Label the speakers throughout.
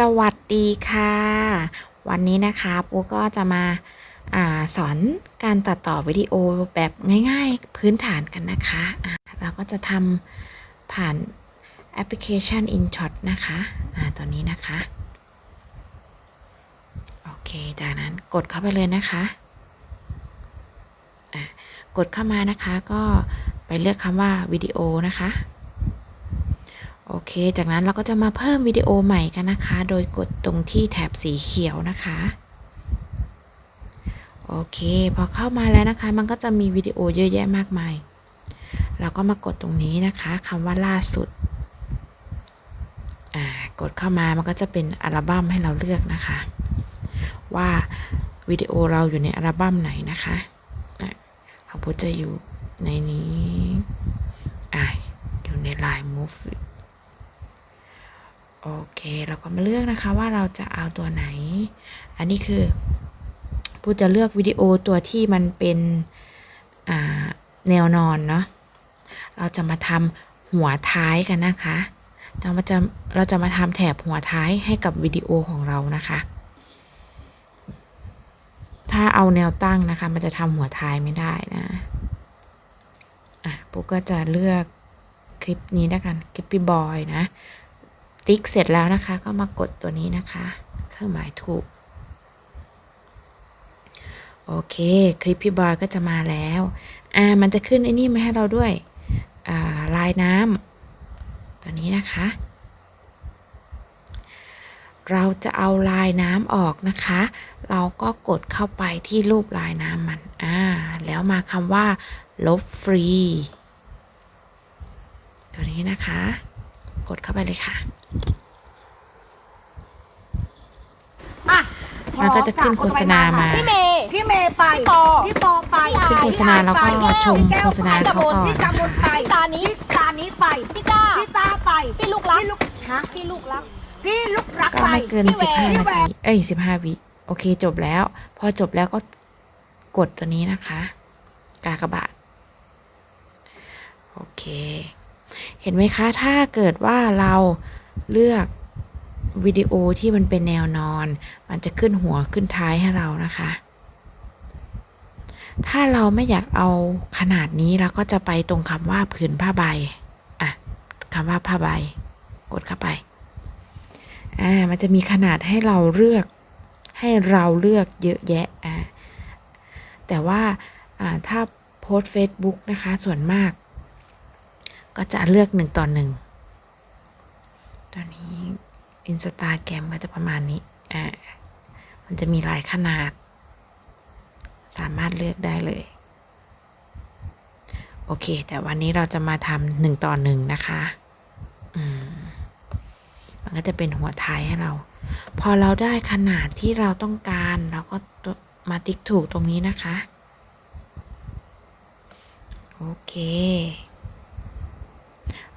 Speaker 1: สวัสดีค่ะ วันนี้นะคะปูก็จะมาอาสอนการตัดต่อวิดีโอแบบง่ายๆพื้นฐานกันนะคะอ่าเราก็จะทำผ่านแอปพลิเคชัน InShot นะคะอ่าตัวนี้นะคะ โอเค จากนั้นกดเข้าไปเลยนะคะะกดเข้ามานะคะก็ไปเลือกคำว่าวิดีโอนะคะ โอเค จากนั้นเราก็จะมาเพิ่มวิดีโอใหม่กันนะคะ โดยกดตรงที่แถบสีเขียวนะคะ โอเค พอเข้ามาแล้วนะคะ มันก็จะมีวิดีโอเยอะแยะมากมาย เราก็มากดตรงนี้นะคะคำว่าล่าสุด อ่า กดเข้ามามันก็จะเป็นอัลบั้มให้เราเลือกนะคะ ว่าวิดีโอเราอยู่ในอัลบั้มไหนนะคะอะของพุทธจะอยู่ในนี้ อ่าอยู่ใน Line Move โอเค เราก็มาเลือกนะคะว่าเราจะเอาตัวไหน อันนี้คือผู้จะเลือกวิดีโอตัวที่มันเป็นแนวนอนเนาะ เราจะมาทำหัวท้ายกันนะคะ เราจะเราจะมาทำแถบหัวท้ายให้กับวิดีโอของเรานะคะ ถ้าเอาแนวตั้งนะคะ มันจะทำหัวท้ายไม่ได้นะอะปุ๊กก็จะเลือกคลิปนี้แล้วกัน คลิปปี้บอยนะ ติ๊กเสร็จแล้วนะคะ ก็มากดตัวนี้นะคะ เครื่องหมายถูก โอเค คลิปพี่บอยก็จะมาแล้ว อ่า มันจะขึ้นไอ้นี่มาให้เราด้วย อ่า ลายน้ำตัวนี้นะคะ เราจะเอาลายน้ำออกนะคะ เราก็กดเข้าไปที่รูปลายน้ำมัน อ่า แล้วมาคำว่า ลบฟรี ตัวนี้นะคะกดเข้าไปเลยค่ะ
Speaker 2: อะ
Speaker 1: มันก็จะขึ้นโฆษณามา
Speaker 2: พี่เมย์พี่เมย์ไป
Speaker 3: พี่ปอ
Speaker 2: พี่ปอไป
Speaker 1: ขึ้นโฆษณาแล้วก็ชมโฆษณาเขาก่อน
Speaker 2: พี่จำนไป
Speaker 3: พี่ตานี้
Speaker 2: พี่ตานี้ไป
Speaker 3: พี่จ้า
Speaker 2: พี่จ้าไป
Speaker 3: พี่ลูกรัก
Speaker 2: พี่ลูกฮะ
Speaker 3: พี่ลูกรัก
Speaker 2: พี่ลูกรัก
Speaker 1: ก็
Speaker 2: ไป
Speaker 1: ไม่เกิน
Speaker 3: พี่แหว
Speaker 1: สิบห้า
Speaker 2: พี่
Speaker 1: นา
Speaker 2: แหว
Speaker 1: ทีเอ้ยสิบห้าวิโอเคจบแล้ว พอจบแล้วก็กดตัวนี้นะคะ กากบาทโอเค เห็นไหมคะ ถ้าเกิดว่าเรา เลือกวิดีโอที่มันเป็นแนวนอน มันจะขึ้นหัวขึ้นท้ายให้เรานะคะ ถ้าเราไม่อยากเอาขนาดนี้เราก็จะไปตรงคำว่าผืนผ้าใบ อะคำว่าผ้าใบ กดเข้าไป อ่า มันจะมีขนาดให้เราเลือก ให้เราเลือกเยอะแยะ อ่า แต่ว่า อ่า ถ้าโพสเฟซบุ๊กนะคะ ส่วนมาก ก็จะเลือกหนึ่งต่อหนึ่ง ตอนนี้อินสตาแกรมก็จะประมาณนี้ อ่า มันจะมีหลายขนาด สามารถเลือกได้เลย โอเค แต่วันนี้เราจะมาทำหนึ่งต่อหนึ่งนะคะ อืม มันก็จะเป็นหัวท้ายให้เรา พอเราได้ขนาดที่เราต้องการ เราก็มาติ๊กถูกตรงนี้นะคะ โอเค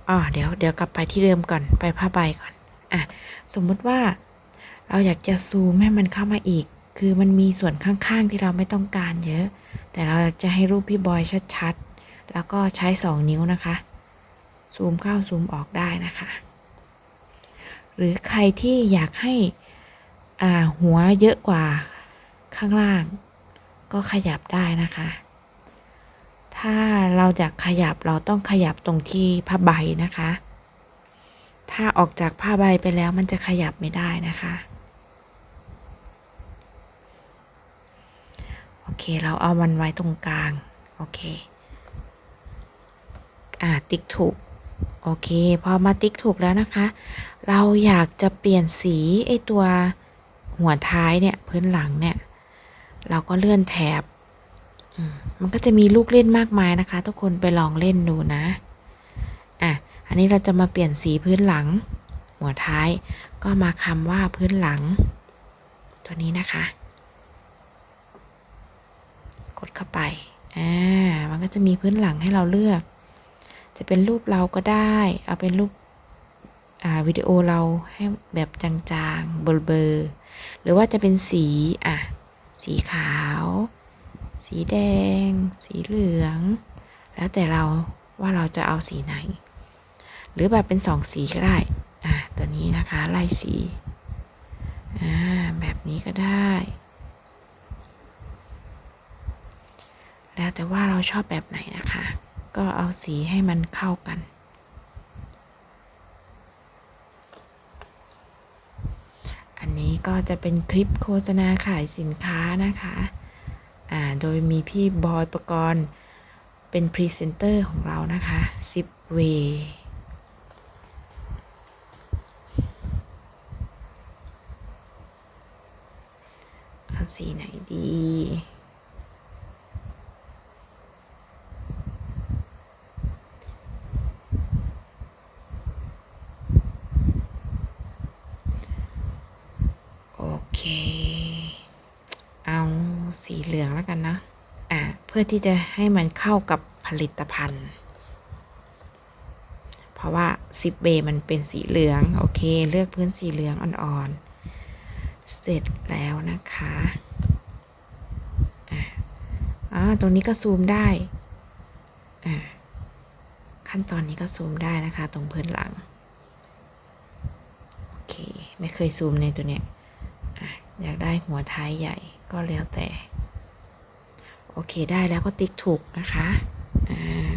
Speaker 1: อ๋อเดี๋ยวเดี๋ยวกลับไปที่เดิมก่อนไปผ้าใบก่อนอะสมมุติว่าเราอยากจะซูมให้มันเข้ามาอีก คือมันมีส่วนข้างๆที่เราไม่ต้องการเยอะ แต่เราอยากจะให้รูปพี่บอยชัดๆ แล้วก็ใช้สองนิ้วนะคะ ซูมเข้าซูมออกได้นะคะ หรือใครที่อยากให้อ่าหัวเยอะกว่าข้างล่าง ก็ขยับได้นะคะ ถ้าเราอยากขยับเราต้องขยับตรงที่ผ้าใบนะคะ ถ้าออกจากผ้าใบไปแล้วมันจะขยับไม่ได้นะคะ โอเค เราเอามันไว้ตรงกลาง โอเค อ่า ติ๊กถูก โอเค พอมาติ๊กถูกแล้วนะคะ เราอยากจะเปลี่ยนสีไอตัวหัวท้ายเนี่ย พื้นหลังเนี่ย เราก็เลื่อนแถบมั มันก็จะมีลูกเล่นมากมายนะคะ ทุกคนไปลองเล่นดูนะ อะ อันนี้เราจะมาเปลี่ยนสีพื้นหลัง หัวท้ายก็มาคำว่าพื้นหลัง ตัวนี้นะคะ กดเข้าไป อ่า มันก็จะมีพื้นหลังให้เราเลือก จะเป็นรูปเราก็ได้ เอาเป็นรูปอ่าวิดีโอเราให้แบบจางๆ เบลอๆหรือว่าจะเป็นสี อะ สีขาว สีแดง สีเหลือง แล้วแต่เราว่าเราจะเอาสีไหน หรือแบบเป็นสองสีก็ได้ อะตัวนี้นะคะไล่สี อ่า แบบนี้ก็ได้ แล้วแต่ว่าเราชอบแบบไหนนะคะ ก็เอาสีให้มันเข้ากันอันนี้ก็จะเป็นคลิปโฆษณาขายสินค้านะคะ อ่าโดยมีพี่บอยประกรณ์เป็นพรีเซนเตอร์ของเรานะคะซิปเวอาสีไหนดี โอเค เอาสีเหลืองแล้วกันนะ อ่า เพื่อที่จะให้มันเข้ากับผลิตภัณฑ์ เพราะว่าซิปเบย์มันเป็นสีเหลือง โอเค เลือกพื้นสีเหลืองอ่อนๆ เสร็จแล้วนะคะอ่าตรงนี้ก็ซูมได้อ่าขั้นตอนนี้ก็ซูมได้นะคะ ตรงพื้นหลัง โอเค ไม่เคยซูมในตัวเนี้ยอยากได้หัวท้ายใหญ่ก็แล้วแต่ โอเคได้แล้วก็ติ๊กถูกนะคะอ่า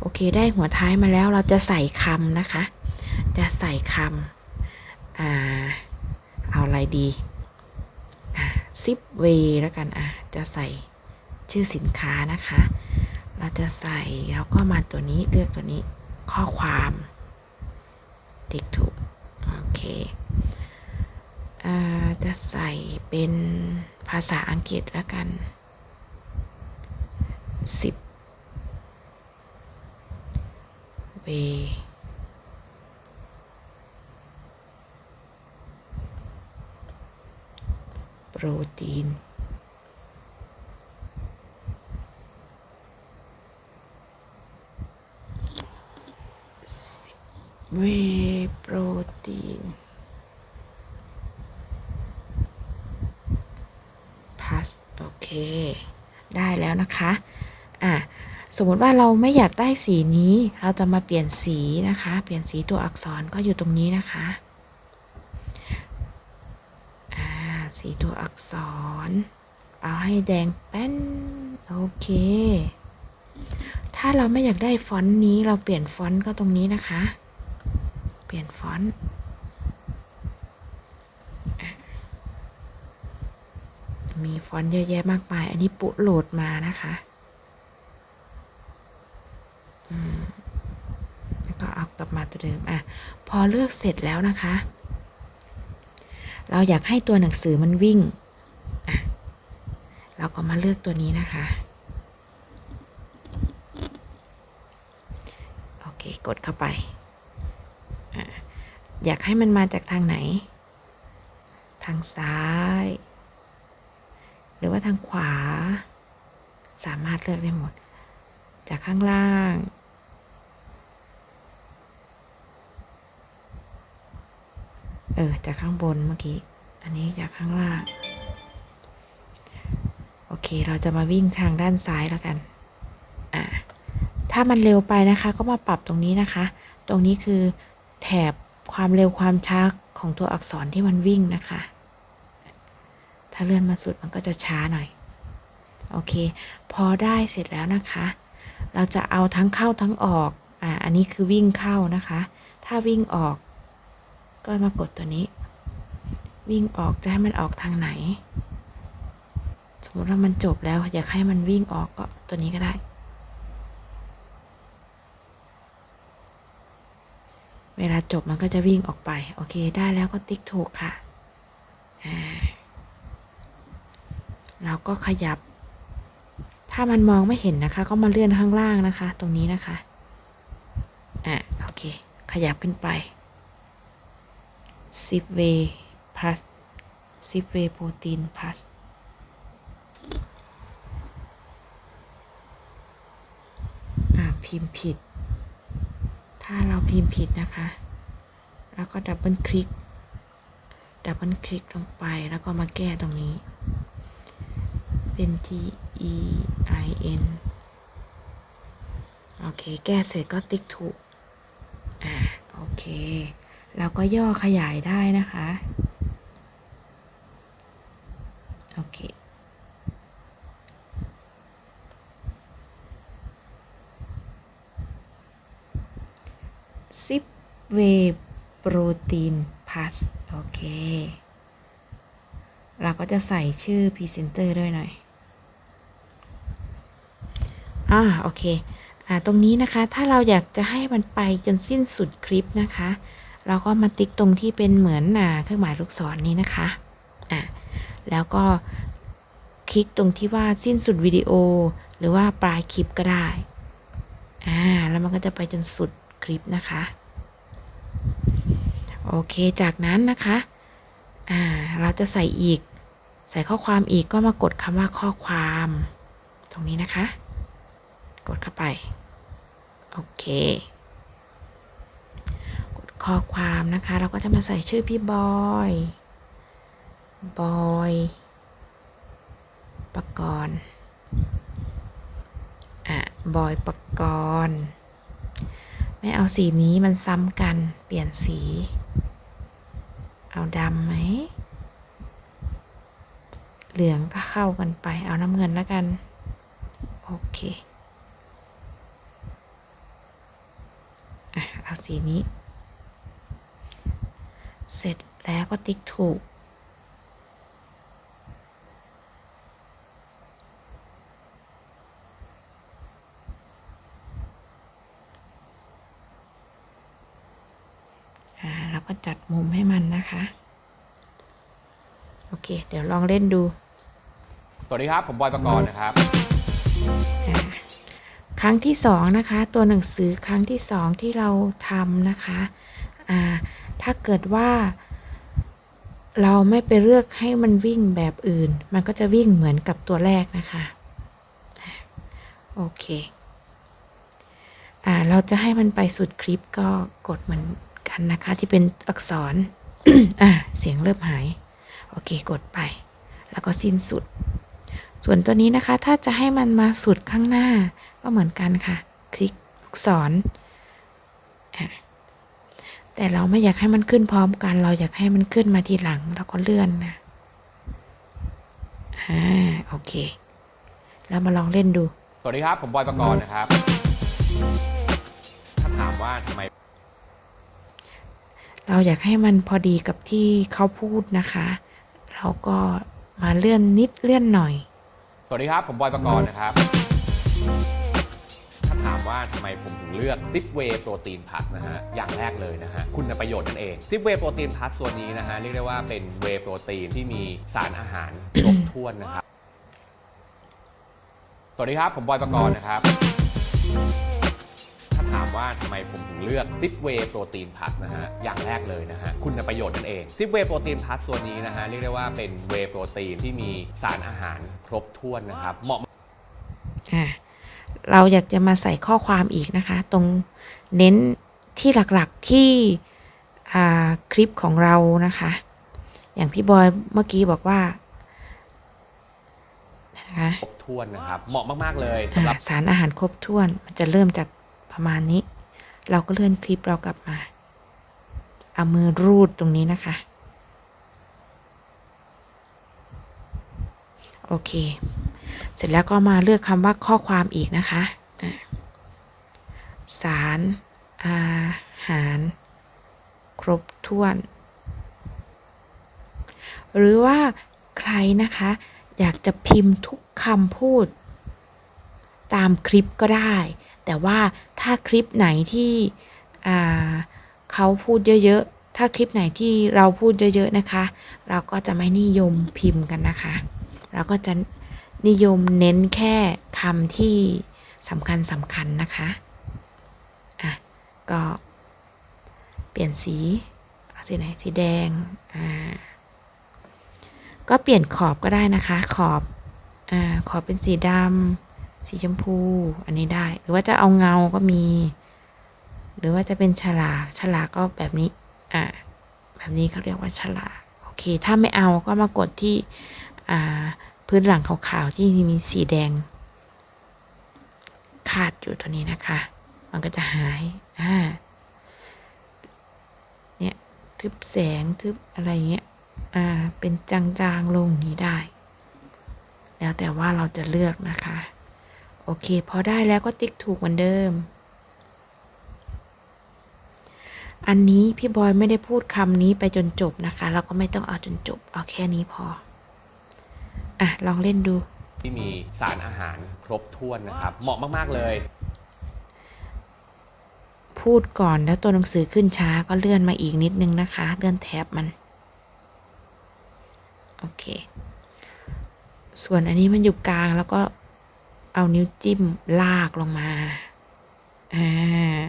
Speaker 1: โอเคได้หัวท้ายมาแล้วเราจะใส่คำนะคะ จะใส่คำอ่าเอาอะไรดีอ่าซิปเวแล้วกันอะจะใส่ชื่อสินค้านะคะ เราจะใส่แล้วก็มาตัวนี้เลือกตัวนี้ข้อความติ๊กถูกโอเคอ่าจะใส่เป็นภาษาอังกฤษแล้วกัน สิบเวโปรตีนสิบเวโปรตีน พัส โอเค ได้แล้วนะคะ อะสมมติว่าเราไม่อยากได้สีนี้ เราจะมาเปลี่ยนสีนะคะ เปลี่ยนสีตัวอักษรก็อยู่ตรงนี้นะคะสีตัวอักษร เอาให้แดงแป้น โอเค ถ้าเราไม่อยากได้ฟอนต์นี้เราเปลี่ยนฟอนต์ก็ตรงนี้นะคะ เปลี่ยนฟอนต์มีฟอนต์เยอะแยะมากมาย อันนี้ปุโหลดมานะคะอืมแล้วก็เอากลับมา ตัวเดิมอะพอเลือกเสร็จแล้วนะคะ เราอยากให้ตัวหนังสือมันวิ่งอะเราก็มาเลือกตัวนี้นะคะโอเคกดเข้าไปออยากให้มันมาจากทางไหน ทางซ้าย หรือว่าทางขวา สามารถเลือกได้หมด จากข้างล่าง ออจากข้างบนเมื่อกี้ อันนี้จากข้างล่าง โอเค เราจะมาวิ่งทางด้านซ้ายแล้วกัน อ่า ถ้ามันเร็วไปนะคะ ก็มาปรับตรงนี้นะคะ ตรงนี้คือแถบความเร็วความช้าของตัวอักษรที่มันวิ่งนะคะ ถ้าเลื่อนมาสุดมันก็จะช้าหน่อย โอเค พอได้เสร็จแล้วนะคะ เราจะเอาทั้งเข้าทั้งออก อ่า อันนี้คือวิ่งเข้านะคะ ถ้าวิ่งออก ก็มากดตัวนี้ วิ่งออกจะให้มันออกทางไหน สมมติว่ามันจบแล้ว อยากให้มันวิ่งออกก็ตัวนี้ก็ได้ เวลาจบมันก็จะวิ่งออกไป โอเคได้แล้วก็ติ๊กถูกค่ะเราก็ขยับ ถ้ามันมองไม่เห็นนะคะ ก็มาเลื่อนข้างล่างนะคะ ตรงนี้นะคะ อะ โอเค ขยับขึ้นไป 10 way plus 10 way protein plus อะพิมพ์ผิด ถ้าเราพิมพ์ผิดนะคะ แล้วก็ดับเบิลคลิก ดับเบิลคลิกลงไปแล้วก็มาแก้ตรงนี้ เป็น T E I N โอเค แก้เสร็จก็ติ๊กถูก อ่า โอเค เราก็ย่อขยายได้นะคะ โอเค ซิปเวโปรตีนพัสโอเค เราก็จะใส่ชื่อพรีเซนเตอร์ด้วยหน่อย อ่า โอเค อ่า ตรงนี้นะคะ ถ้าเราอยากจะให้มันไปจนสิ้นสุดคลิปนะคะ เราก็มาติ๊กตรงที่เป็นเหมือนอ่าเครื่องหมายลูกศรนี้นะคะอ่าแล้วก็คลิกตรงที่ว่าสิ้นสุดวิดีโอ หรือว่าปลายคลิปก็ได้อ่าแล้วมันก็จะไปจนสุดคลิปนะคะ โอเคจากนั้นนะคะอ่าเราจะใส่อีก ใส่ข้อความอีกก็มากดคำว่าข้อความ ตรงนี้นะคะ กดเข้าไป โอเค ข้อความนะคะ เราก็จะมาใส่ชื่อพี่บอยบอยปกรณ์อะบอยปกรณ์ไม่เอาสีนี้มันซ้ำกันเปลี่ยนสี เอาดำไหม เหลืองก็เข้ากันไป เอาน้ำเงินแล้วกัน โอเค อะ เอาสีนี้ สร็จแล้วก็ติ๊กถูกอ่าแล้วก็จัดมุมให้มันนะคะ โอเค เดี๋ยวลองเล่นดู
Speaker 3: สวัสดีครับ ผมบอยประกรณ์นะครับ
Speaker 1: อ่าครั้งที่สองนะคะ ตัวหนังสือครั้งที่สองที่เราทำนะคะ อ่า ถ้าเกิดว่า เราไม่ไปเลือกให้มันวิ่งแบบอื่น มันก็จะวิ่งเหมือนกับตัวแรกนะคะ โอเคอ่าเราจะให้มันไปสุดคลิปก็กดเหมือนกันนะคะ ที่เป็นอักษรอ่าเสียงเริ่มหาย โอเคกดไป แล้วก็สิ้นสุด ส่วนตัวนี้นะคะ ถ้าจะให้มันมาสุดข้างหน้า ก็เหมือนกันค่ะ คลิกลูกศรอะ แต่เราไม่อยากให้มันขึ้นพร้อมกัน เราอยากให้มันขึ้นมาทีหลัง แล้วก็เลื่อนนะอ่าโอเค แล้วมาลองเล่นดู
Speaker 3: สวัสดีครับ ผมบอยประกรณ์นะครับ ถ้าถามว่าทำไม
Speaker 1: เราอยากให้มันพอดีกับที่เขาพูดนะคะ เราก็มาเลื่อนนิดเลื่อนหน่อย
Speaker 3: สวัสดีครับ ผมบอยประกรณ์นะครับ ถามว่าทำไมผมถึงเลือกซิปเวย์โปรตีนพัทนะฮะ อย่างแรกเลยนะฮะ คุณประโยชน์นั่นเองซิปเวย์โปรตีนพัทตัวนี้นะฮะ เรียกได้ว่าเป็นเวย์โปรตีนที่มีสารอาหารครบถ้วนนะครับ สวัสดีครับ ผมบอยประกรณ์นะครับ ถ้าถามว่าทำไมผมถึงเลือกซิปเวย์โปรตีนพัทนะฮะ อย่างแรกเลยนะฮะ คุณประโยชน์นั่นเองซิปเวย์โปรตีนพัทตัวนี้นะฮะ เรียกได้ว่าเป็นเวย์โปรตีนที่มีสารอาหารครบถ้วนนะครับ เหมาะ
Speaker 1: อะ เราอยากจะมาใส่ข้อความอีกนะคะ ตรงเน้นที่หลักๆที่อ่าคลิปของเรานะคะ อย่างพี่บอยเมื่อกี้บอกว่านะคะ
Speaker 3: ครบถ้วนนะครับ เหมาะมาก ๆ เลย
Speaker 1: อ่า
Speaker 3: สำหรับ
Speaker 1: สารอาหารครบถ้วน มันจะเริ่มจากประมาณนี้ เราก็เลื่อนคลิปเรากลับมา เอามือรูดตรงนี้นะคะ โอเค เสร็จแล้วก็มาเลือกคำว่าข้อความอีกนะคะสารอาหาร ครบถ้วน หรือว่าใครนะคะ อยากจะพิมพ์ทุกคำพูด ตามคลิปก็ได้ แต่ว่าถ้าคลิปไหนที่เขาพูดเยอะๆ ถ้าคลิปไหนที่เราพูดเยอะๆนะคะ เราก็จะไม่นิยมพิมพ์กันนะคะ เราก็จะ นิยมเน้นแค่คำที่สำคัญสำคัญนะคะ อะ ก็เปลี่ยนสีสีไหนสีแดง อ่า ก็เปลี่ยนขอบก็ได้นะคะ ขอบ อ่า ขอบเป็นสีดำสีชมพู อันนี้ได้ หรือว่าจะเอาเงาก็มี หรือว่าจะเป็นฉลาก ฉลากก็แบบนี้ อ่า แบบนี้เขาเรียกว่าฉลาก โอเค ถ้าไม่เอาก็มากดที่ อ่า พื้นหลังขาวๆที่มีสีแดง คาดอยู่ตัวนี้นะคะ มันก็จะหายอ่าเนี่ยทึบแสงทึบอะไรเงี้ยอ่าเป็นจางๆลงอย่างนี้ได้ แล้วแต่ว่าเราจะเลือกนะคะ โอเค พอได้แล้วก็ติ๊กถูกเหมือนเดิมอันนี้พี่บอยไม่ได้พูดคำนี้ไปจนจบนะคะเราก็ไม่ต้องเอาจนจบ เอาแค่นี้พอ อะ ลองเล่นดู
Speaker 3: ที่มีสารอาหารครบถ้วนนะครับ เหมาะมากๆเลย
Speaker 1: พูดก่อนแล้วตัวหนังสือขึ้นช้าก็เลื่อนมาอีกนิดนึงนะคะ เลื่อนแท็บมัน โอเค ส่วนอันนี้มันอยู่กลางแล้วก็เอานิ้วจิ้มลากลงมา อ่า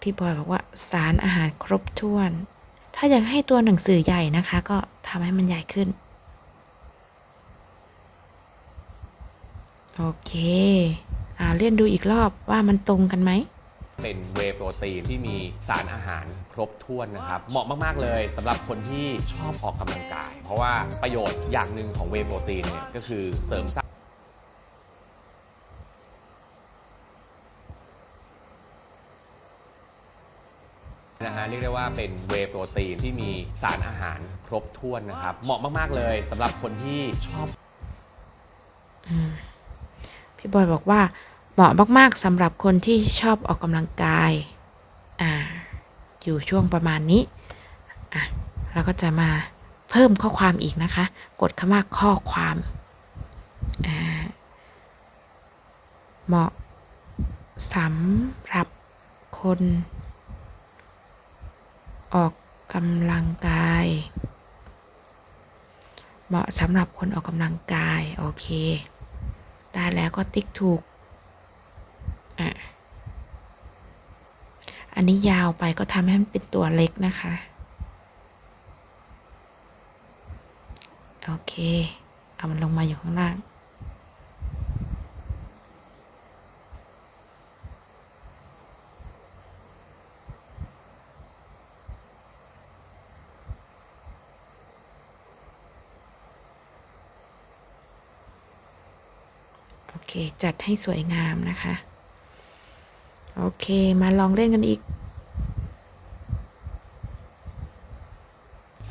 Speaker 1: พี่บอยบอกว่าสารอาหารครบถ้วน ถ้าอยากให้ตัวหนังสือใหญ่นะคะ ก็ทำให้มันใหญ่ขึ้น โอเค อ่าเล่นดูอีกรอบว่ามันตรงกันไหม
Speaker 3: เป็นเวโปรตีนที่มีสารอาหารครบถ้วนนะครับ เหมาะมาก ๆ เลยสำหรับคนที่ชอบออกกำลังกาย เพราะว่าประโยชน์อย่างหนึ่งของเวโปรตีนเนี่ยก็คือเสริมสร้าง นะฮะเรียกได้ว่าเป็นเวย์โปรตีนที่มีสารอาหารครบถ้วนนะครับ เหมาะมาก ๆ เลยสำหรับคนที่ชอบ
Speaker 1: พี่บอยบอกว่า เหมาะมาก ๆสำหรับคนที่ชอบออกกำลังกาย อ่า อยู่ช่วงประมาณนี้ อะเราก็จะมาเพิ่มข้อความอีกนะคะ กดคำว่าข้อความ อ่า เหมาะสำหรับคน ออกกำลังกาย เหมาะสำหรับคนออกกำลังกาย โอเค ได้แล้วก็ติ๊กถูก อะ อันนี้ยาวไปก็ทำให้มันเป็นตัวเล็กนะคะ โอเค เอามันลงมาอยู่ข้างล่าง จัดให้สวยงามนะคะ โอเคมาลองเล่นกันอีก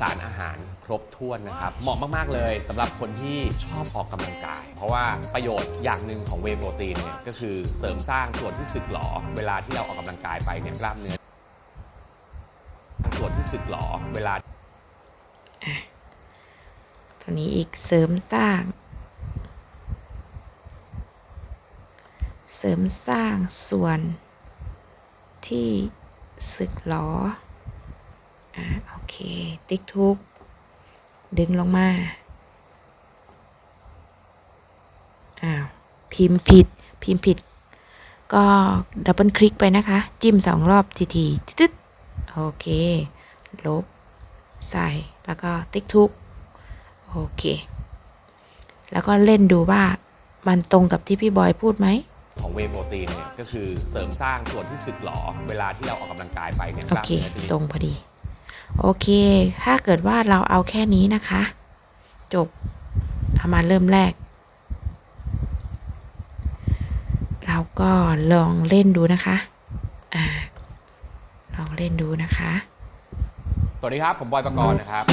Speaker 3: สารอาหารครบถ้วนนะครับ เหมาะมาก ๆ เลยสำหรับคนที่ชอบออกกำลังกาย เพราะว่าประโยชน์อย่างหนึ่งของเวย์โปรตีนเนี่ยก็คือเสริมสร้างส่วนที่สึกหรอ เวลาที่เราออกกำลังกายไปเนี่ยกล้ามเนื้อส่วนที่สึกหรอ เวลา
Speaker 1: ตัวนี้อีกเสริมสร้าง เสริมสร้างส่วนที่สึกหรออ่าโอเค ติ๊กทุก ดึงลงมา อ้าว พิมพ์ผิด พิมพ์ผิด ก็ดับเบิลคลิกไปนะคะ จิ้มสองรอบทีทีตึ๊ดโอเค ลบ ใส่ แล้วก็ติ๊กทุก โอเค แล้วก็เล่นดูว่ามันตรงกับที่พี่บอยพูดไหม
Speaker 3: ของเวย์โปรตีนเนี่ยก็คือเสริมสร้างส่วนที่สึกหรอเวลาที่เราออกกำลังกายไปเนี่ย
Speaker 1: โอก
Speaker 3: ล้าม
Speaker 1: เค
Speaker 3: เนื้อจะมี
Speaker 1: ตรงพอดี โอเค ถ้าเกิดว่าเราเอาแค่นี้นะคะ จบเอามาเริ่มแรก เราก็ลองเล่นดูนะคะ อ่า ลองเล่นดูนะคะ
Speaker 3: สวัสดีครับ ผมบอยประกรณ์นะครับ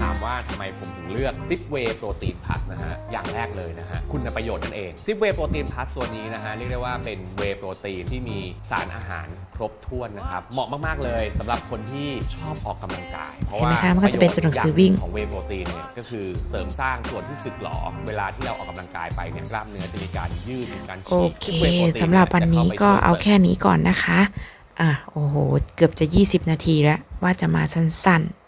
Speaker 3: ถ้าถามว่าทำไมผมถึงเลือกซิปเวย์โปรตีนพัทนะฮะ อย่างแรกเลยนะฮะ คุณประโยชน์นั่นเองซิปเวย์โปรตีนพัทตัวนี้นะฮะ เรียกได้ว่าเป็นเวย์โปรตีนที่มีสารอาหารครบถ้วนนะครับ เหมาะมาก ๆ เลยสำหรับคนที่ชอบออกกำลังกาย เพราะว่า
Speaker 1: เห็นไหมคะมันก็จะเป็นตัวหนังสือวิ่ง
Speaker 3: ของเวย์โปรตีนเนี่ยก็คือเสริมสร้างส่วนที่สึกหรอเวลาที่เราออกกำลังกายไปเนี่ยกล้ามเนื้อจะมีการยืดมีการ
Speaker 1: โอ
Speaker 3: ฉีก
Speaker 1: เค
Speaker 3: ซึ่ง Whey Protein
Speaker 1: สำหรับวันนี้ก็
Speaker 3: จะข้ไปช่วย
Speaker 1: เอา
Speaker 3: สริม
Speaker 1: แค่นี้ก่อนนะคะ อะ โอ้โห เกือบจะ 20 นาทีแล้ว ว่าจะมาสั้นๆ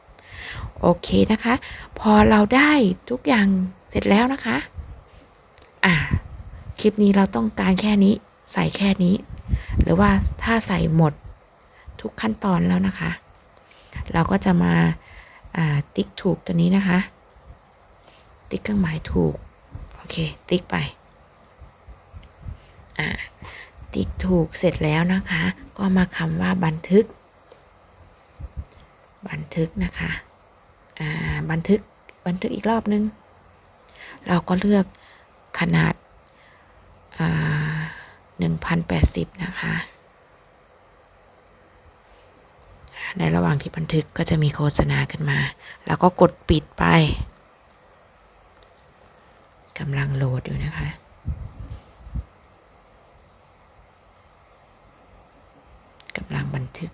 Speaker 1: โอเคนะคะ พอเราได้ทุกอย่างเสร็จแล้วนะคะ อะคลิปนี้เราต้องการแค่นี้ ใส่แค่นี้ หรือว่าถ้าใส่หมดทุกขั้นตอนแล้วนะคะ เราก็จะมาอ่าติ๊กถูกตัวนี้นะคะ ติ๊กเครื่องหมายถูก โอเค ติ๊กไป อ่า ติ๊กถูกเสร็จแล้วนะคะ ก็มาคำว่าบันทึก บันทึกนะคะ บันทึกบันทึกอีกรอบนึง เราก็เลือกขนาดาหนึ่งพันแปดสิบนะคะ ในระหว่างที่บันทึกก็จะมีโฆษณาขึ้นมา แล้วก็กดปิดไปกำลังโหลดอยู่นะคะกำลังบันทึก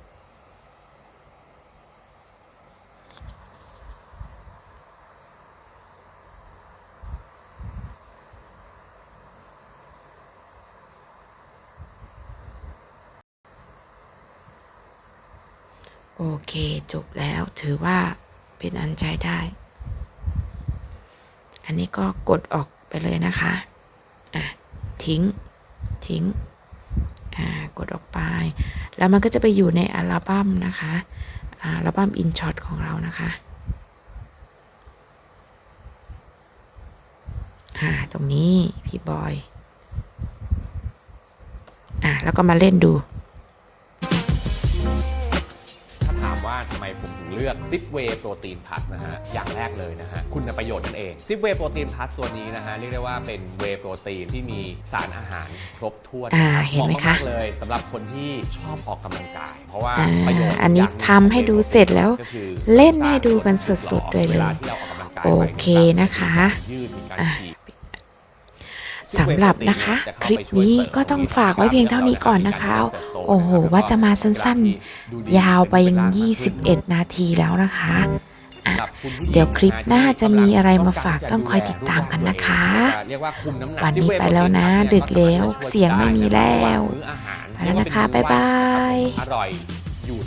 Speaker 1: โอเค จบแล้วถือว่าเป็นอันใช้ได้ อันนี้ก็กดออกไปเลยนะคะ อะ ทิ้ง ทิ้ง อ่า กดออกไป แล้วมันก็จะไปอยู่ในอัลบั้มนะคะอ่าอัลบั้มอินช็อตของเรานะคะ อ่า ตรงนี้ พี่บอย อ่าแล้วก็มาเล่นดู
Speaker 3: เลือกซิปเวย์โปรตีนพัทนะฮะอย่างแรกเลยนะฮะคุณประโยชน์นั่นเองซิปเวย์โปรตีนพัทตัวนี้นะฮะเรียกได้ว่าเป็นเวย์โปรตีนที่มีสารอาหารครบถ้วน
Speaker 1: อ่า
Speaker 3: นะครับ
Speaker 1: เห็นไหมคะา
Speaker 3: ๆเลยสำหรับคนที่ชอบออกกำลังกาย เพราะว่า
Speaker 1: อ่า
Speaker 3: ประโยชน์
Speaker 1: อันนี้
Speaker 3: ย่าง
Speaker 1: ทำให้ดูเสร็จแล้ว
Speaker 3: ก็คือ
Speaker 1: เล่นให้ดูกันสดๆเลยเลย
Speaker 3: วาที่ราออกกำลังกาย
Speaker 1: โอเคนะคะ
Speaker 3: ยืดมีการ
Speaker 1: อะ
Speaker 3: ฉีด
Speaker 1: สำหรับนะคะ คลิปนี้ก็ต้องฝากไว้เพียงเท่านี้ก่อนนะคะ โอ้โห ว่าจะมาสั้นๆ ยาวไปยัง 21 นาทีแล้วนะคะอะเดี๋ยวคลิปหน้าจะมีอะไรมาฝากต้องคอยติดตามกันนะคะ
Speaker 3: เรียกว่าคุมน้ำหนัก
Speaker 1: วันนี้ไปแล้วนะ ดึกแล้ว เสียงไม่มีแล้ว
Speaker 3: มื้ออาหาร
Speaker 1: ไปแล้วนะคะ บ๊ายบาย
Speaker 3: อร่อย